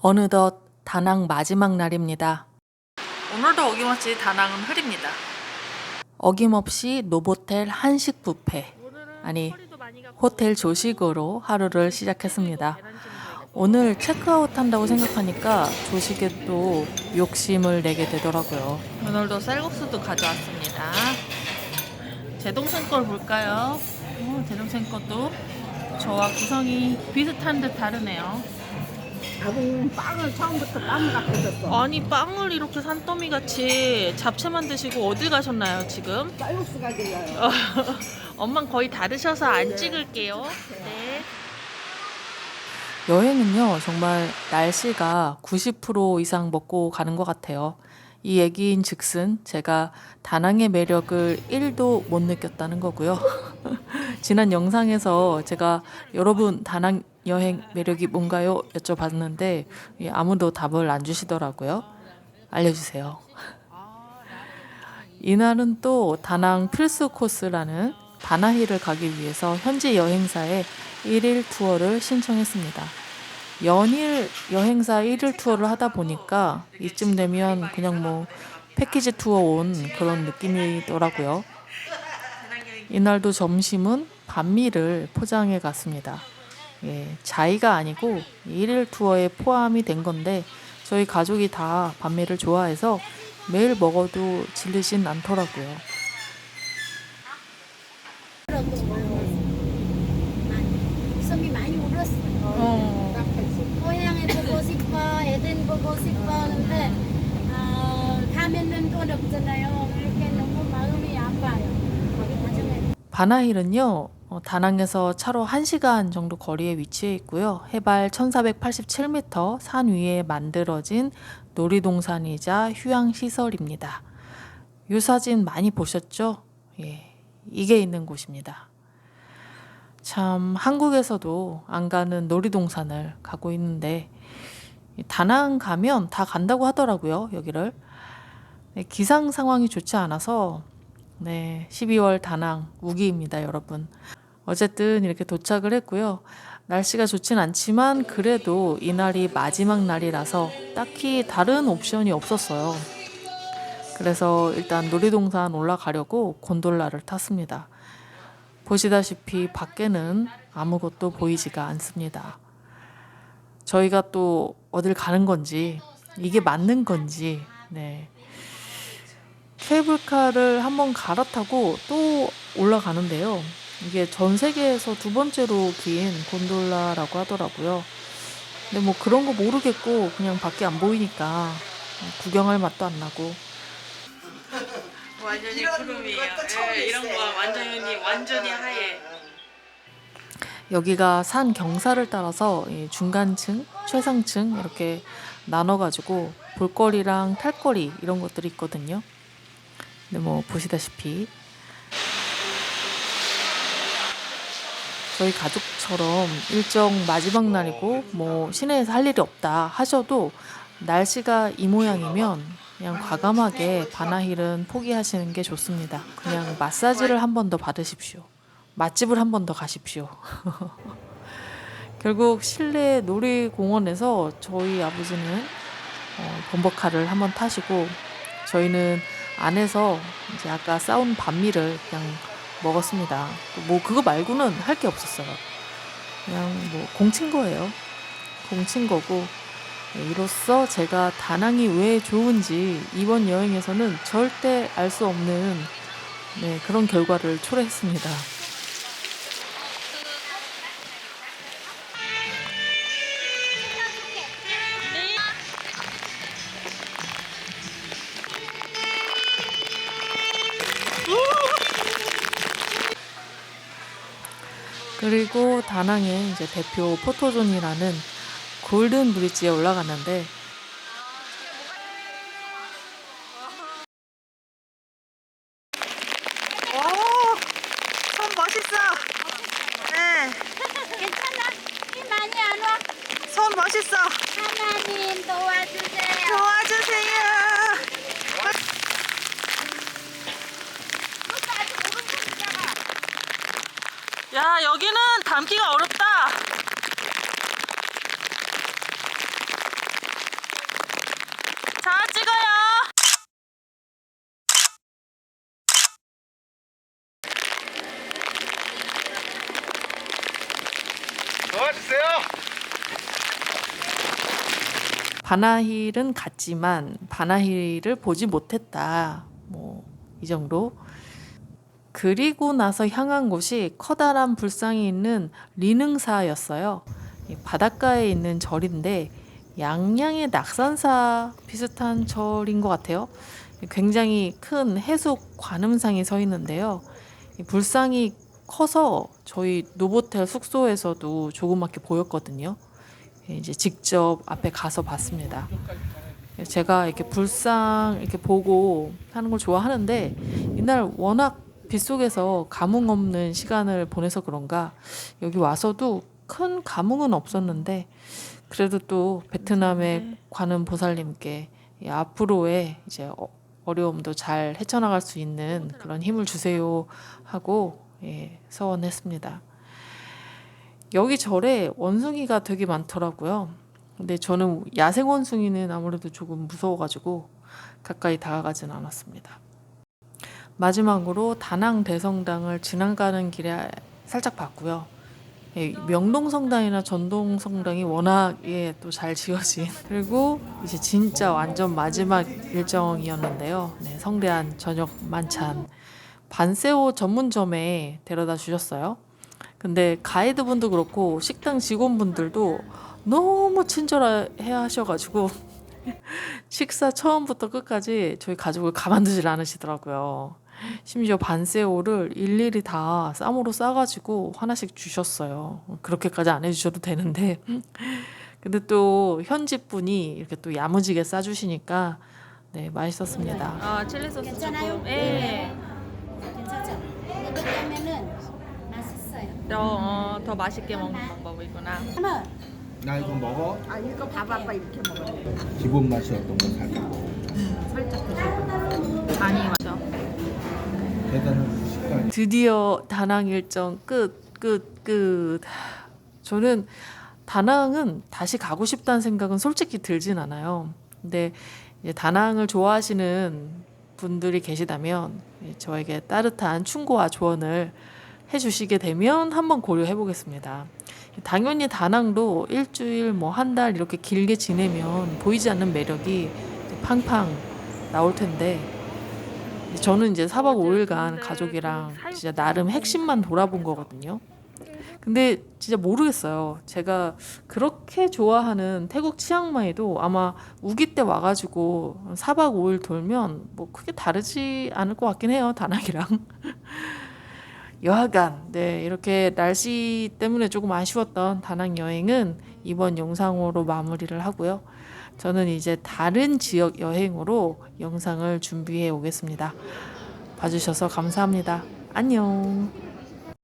어느덧 다낭 마지막 날입니다. 오늘도 어김없이 다낭은 흐립니다. 어김없이 노보텔 한식 뷔페 아니 호텔 조식으로 하루를 시작했습니다. 오늘 체크아웃 한다고 생각하니까 조식에 또 욕심을 내게 되더라고요. 오늘도 쌀국수도 가져왔습니다. 제 동생 걸 볼까요? 어, 제 동생 것도 저와 구성이 비슷한 듯 다르네요. 아버님 빵을 처음부터 빵을 갖고 줬어. 아니 빵을 이렇게 산더미 같이 잡채만 드시고 어딜 가셨나요 지금? 쌀국수가 길러요. 엄만 거의 다 드셔서 안 찍을게요. 네. 여행은요 정말 날씨가 90% 이상 먹고 가는 것 같아요. 이 얘기인 즉슨 제가 다낭의 매력을 1도 못 느꼈다는 거고요. 지난 영상에서 제가 여러분 다낭 여행 매력이 뭔가요? 여쭤봤는데 예, 아무도 답을 안 주시더라고요. 알려주세요. 이날은 또 다낭 필수 코스라는 바나히를 가기 위해서 현지 여행사에 1일 투어를 신청했습니다. 연일 여행사 1일 투어를 하다 보니까 이쯤 되면 그냥 뭐 패키지 투어 온 그런 느낌이더라고요. 이날도 점심은 반미를 포장해 갔습니다. 예, 자의가 아니고 1일 투어에 포함이 된 건데 저희 가족이 다 반미를 좋아해서 매일 먹어도 질리진 않더라고요. 숨이 많이 울었어. 고향에 보고 싶어, 애들 보고 싶어. 근데 어, 가면은 돈 없잖아요. 그렇게 너무 마음이 아파요. 거기 바나힐은요, 어, 다낭에서 차로 1시간 정도 거리에 위치해 있고요. 해발 1487m 산 위에 만들어진 놀이동산이자 휴양시설입니다. 이 사진 많이 보셨죠? 예, 이게 있는 곳입니다. 참, 한국에서도 안 가는 놀이동산을 가고 있는데, 이 다낭 가면 다 간다고 하더라고요, 여기를. 네, 기상 상황이 좋지 않아서 네, 12월 다낭 우기입니다, 여러분. 어쨌든 이렇게 도착을 했고요. 날씨가 좋진 않지만 그래도 이날이 마지막 날이라서 딱히 다른 옵션이 없었어요. 그래서 일단 놀이동산 올라가려고 곤돌라를 탔습니다. 보시다시피 밖에는 아무것도 보이지가 않습니다. 저희가 또 어딜 가는 건지 이게 맞는 건지 네. 케이블카를 한번 갈아타고 또 올라가는데요. 이게 전 세계에서 두 번째로 긴 곤돌라라고 하더라고요. 근데 뭐 그런 거 모르겠고 그냥 밖에 안 보이니까 구경할 맛도 안 나고. 완전히 구름이에요. 예, 이런 거 완전히 완전히 하얘. 여기가 산 경사를 따라서 이 중간층, 최상층 이렇게 나눠가지고 볼거리랑 탈거리 이런 것들이 있거든요. 근데 뭐 보시다시피 저희 가족처럼 일정 마지막 날이고 뭐 시내에서 할 일이 없다 하셔도 날씨가 이 모양이면 그냥 과감하게 바나힐은 포기하시는 게 좋습니다. 그냥 마사지를 한 번 더 받으십시오. 맛집을 한 번 더 가십시오. 결국 실내 놀이공원에서 저희 아버지는 어, 범버카를 한 번 타시고 저희는 안에서 이제 아까 싸운 반미를 그냥 먹었습니다. 뭐 그거 말고는 할 게 없었어요. 그냥 뭐 공친 거예요. 공친 거고 네, 이로써 제가 다낭이 왜 좋은지 이번 여행에서는 절대 알 수 없는 네, 그런 결과를 초래했습니다. 그리고 다낭의 이제 대표 포토존이라는 골든 브릿지에 올라갔는데 손 멋있어. 네, 괜찮아? 힘 많이 안 와? 손 멋있어. 하나님 도와주세요. 도와주세요. 감기가 어렵다. 자, 찍어요. 도와주세요. 바나힐은 갔지만 바나힐을 보지 못했다. 뭐 이 정도 그리고 나서 향한 곳이 커다란 불상이 있는 리능사였어요. 이 바닷가에 있는 절인데 양양의 낙산사 비슷한 절인 것 같아요. 굉장히 큰 해수 관음상이 서 있는데요. 이 불상이 커서 저희 노보텔 숙소에서도 조그맣게 보였거든요. 예, 이제 직접 앞에 가서 봤습니다. 제가 이렇게 불상 이렇게 보고 하는 걸 좋아하는데 이날 워낙 빗속에서 감흥 없는 시간을 보내서 그런가 여기 와서도 큰 감흥은 없었는데 그래도 또 베트남의 관음 보살님께 이 앞으로의 이제 어- 어려움도 잘 헤쳐나갈 수 있는 그런 힘을 주세요 하고 예, 서원했습니다. 여기 절에 원숭이가 되게 많더라고요. 근데 저는 야생 원숭이는 아무래도 조금 무서워가지고 가까이 다가가진 않았습니다. 마지막으로 다낭 대성당을 지나가는 길에 살짝 봤고요. 예, 명동 성당이나 전동 성당이 워낙에 또 잘 지어진 그리고 이제 진짜 완전 마지막 일정이었는데요. 네, 성대한 저녁 만찬 반세오 전문점에 데려다 주셨어요. 근데 가이드분도 그렇고 식당 직원분들도 너무 친절해 하셔가지고 식사 처음부터 끝까지 저희 가족을 가만두질 않으시더라고요. 심지어 반세오를 일일이 다 쌈으로 싸가지고 하나씩 주셨어요. 그렇게까지 안 해주셔도 되는데. 근데 또 현지 분이 이렇게 또 야무지게 싸주시니까 네 맛있었습니다. 아 칠리 소스 괜찮아요? 예. 괜찮죠? 이거 때문에는 맛있어요. 더, 더 맛있게 먹는 방법이구나. 한번 나 이거 먹어? 아 이거 봐봐봐 이렇게 먹어. 기본 맛이 어떤 거 살짝 많이 마셔. 대단한 식단 드디어 다낭 일정 끝, 끝, 끝. 저는 다낭은 다시 가고 싶다는 생각은 솔직히 들진 않아요. 근데 이제 다낭을 좋아하시는 분들이 계시다면 예, 저에게 따뜻한 충고와 조언을 해주시게 되면 한번 고려해 보겠습니다. 당연히 다낭도 일주일 뭐 한 달 이렇게 길게 지내면 보이지 않는 매력이 팡팡 나올 텐데 저는 이제 4박 5일간 가족이랑 진짜 나름 핵심만 돌아본 거거든요. 근데 진짜 모르겠어요. 제가 그렇게 좋아하는 태국 치앙마이도 아마 우기 때 와가지고 4박 5일 돌면 뭐 크게 다르지 않을 것 같긴 해요. 다낭이랑. 여하간 네 이렇게 날씨 때문에 조금 아쉬웠던 다낭 여행은 이번 영상으로 마무리를 하고요. 저는 이제 다른 지역 여행으로 영상을 준비해 오겠습니다. 봐주셔서 감사합니다. 안녕.